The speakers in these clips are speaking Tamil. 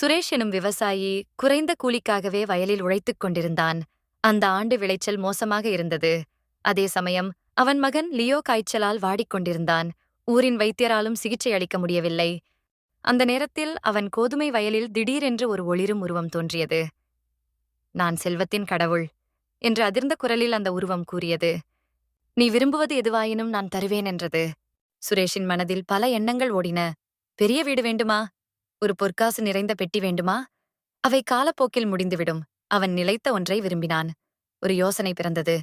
சுரேஷ் எனும் விவசாயி குறைந்த கூலிக்காகவே வயலில் உழைத்துக் கொண்டிருந்தான். அந்த ஆண்டு விளைச்சல் மோசமாக இருந்தது. அதே சமயம் அவன் மகன் லியோ காய்ச்சலால் வாடிக்கொண்டிருந்தான் ஊரின் வைத்தியராலும் சிகிச்சை அளிக்க முடியவில்லை. அந்த நேரத்தில் அவன் கோதுமை வயலில் திடீரென்று ஒரு ஒளிரும் உருவம் தோன்றியது. நான் செல்வத்தின் கடவுள் என்று அதிர்ந்த குரலில் அந்த உருவம் கூறியது. நீ விரும்புவது எதுவாயினும் நான் தருவேன் என்றது. சுரேஷின் மனதில் பல எண்ணங்கள் ஓடின. பெரிய வீடு வேண்டுமா? ஒரு பொற்காசு நிறைந்த பெட்டி வேண்டுமா? அவை காலப்போக்கில் முடிந்துவிடும். அவன் நிலைத்த ஒன்றை விரும்பினான். ஒரு யோசனை பிறந்தது.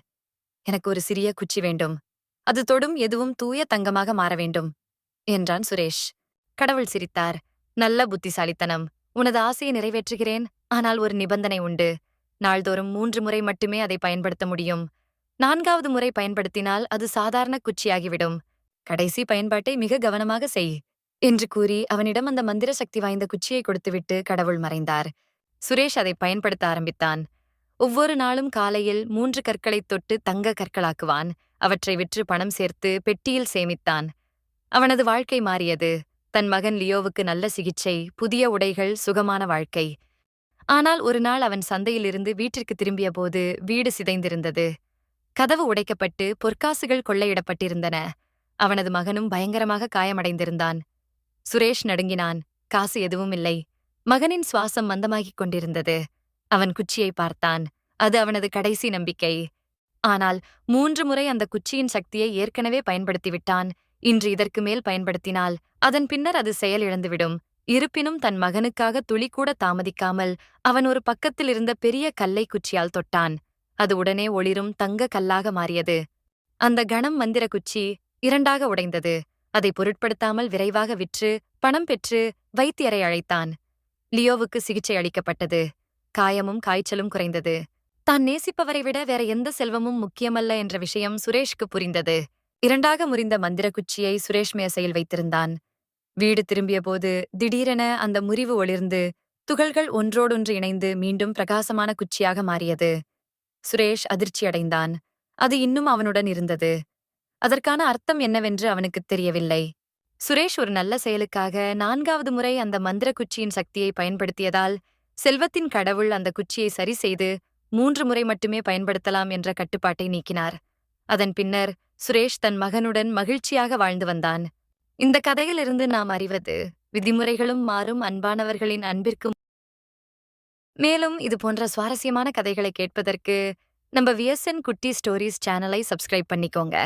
எனக்கு ஒரு சிறிய குச்சி வேண்டும். அது தொடும் எதுவும் தூய தங்கமாக மாற வேண்டும் என்றான் சுரேஷ். கடவுள் சிரித்தார். நல்ல புத்திசாலித்தனம். உனது ஆசையை நிறைவேற்றுகிறேன். ஆனால் ஒரு நிபந்தனை உண்டு. நாள்தோறும் மூன்று முறை மட்டுமே அதை பயன்படுத்த முடியும். நான்காவது முறை பயன்படுத்தினால் அது சாதாரண குச்சியாகிவிடும். கடைசி பயன்பாட்டை மிக கவனமாக செய். என்று கூறி அவனிடம் அந்த மந்திர சக்தி வாய்ந்த குச்சியை கொடுத்துவிட்டு கடவுள் மறைந்தார். சுரேஷ் அதை பயன்படுத்த ஆரம்பித்தான். ஒவ்வொரு நாளும் காலையில் மூன்று கற்களைத் தொட்டு தங்க கற்களாக்குவான். அவற்றை விற்று பணம் சேர்த்து பெட்டியில் சேமித்தான். அவனது வாழ்க்கை மாறியது. தன் மகன் லியோவுக்கு நல்ல சிகிச்சை புதிய உடைகள் சுகமான வாழ்க்கை. ஆனால் ஒரு நாள் அவன் சந்தையிலிருந்து வீட்டிற்கு திரும்பியபோது வீடு சிதைந்திருந்தது. கதவு உடைக்கப்பட்டு பொற்காசுகள் கொள்ளையிடப்பட்டிருந்தன. அவனது மகனும் பயங்கரமாக காயமடைந்திருந்தான். சுரேஷ் நடுங்கினான். காசு எதுவும் இல்லை. மகனின் சுவாசம் மந்தமாகிக் கொண்டிருந்தது. அவன் குச்சியை பார்த்தான். அது அவனது கடைசி நம்பிக்கை. ஆனால் மூன்று முறை அந்த குச்சியின் சக்தியை ஏற்கனவே பயன்படுத்திவிட்டான். இன்று இதற்கு மேல் பயன்படுத்தினால் அதன் பின்னர் அது செயலிழந்துவிடும் இருப்பினும் தன் மகனுக்காக துளிக்கூட தாமதிக்காமல் அவன் ஒரு பக்கத்தில் இருந்த பெரிய கல்லை குச்சியால் தொட்டான். அது உடனே ஒளிரும் தங்க கல்லாக மாறியது. அந்த கணம் மந்திர குச்சி இரண்டாக உடைந்தது. அதை பொருட்படுத்தாமல் விரைவாக விற்று பணம் பெற்று வைத்தியரை அழைத்தான். லியோவுக்கு சிகிச்சை அளிக்கப்பட்டது. காயமும் காய்ச்சலும் குறைந்தது. தான் நேசிப்பவரை விட வேற எந்த செல்வமும் முக்கியமல்ல என்ற விஷயம் சுரேஷ்க்கு புரிந்தது. இரண்டாக முறிந்த மந்திரக்குச்சியை சுரேஷ் மேசையில் வைத்திருந்தான். வீடு திரும்பியபோது திடீரென அந்த முறிவு ஒளிர்ந்து துகள்கள் ஒன்றோடொன்று இணைந்து மீண்டும் பிரகாசமான குச்சியாக மாறியது. சுரேஷ் அதிர்ச்சியடைந்தான். அது இன்னும் அவனுடன் இருந்தது. அதற்கான அர்த்தம் என்னவென்று அவனுக்குத் தெரியவில்லை. சுரேஷ் ஒரு நல்ல செயலுக்காக நான்காவது முறை அந்த மந்திர குச்சியின் சக்தியை பயன்படுத்தியதால் செல்வத்தின் கடவுள் அந்த குச்சியை சரி செய்து மூன்று முறை மட்டுமே பயன்படுத்தலாம் என்ற கட்டுப்பாட்டை நீக்கினார். அதன் பின்னர் சுரேஷ் தன் மகனுடன் மகிழ்ச்சியாக வாழ்ந்து வந்தான். இந்த கதையிலிருந்து நாம் அறிவது விதிமுறைகளும் மாறும் அன்பானவர்களின் அன்பிற்கும். மேலும் இது போன்ற சுவாரஸ்யமான கதைகளை கேட்பதற்கு நம்ம விஎஸ்என் குட்டி ஸ்டோரிஸ் சேனலை சப்ஸ்கிரைப் பண்ணிக்கோங்க.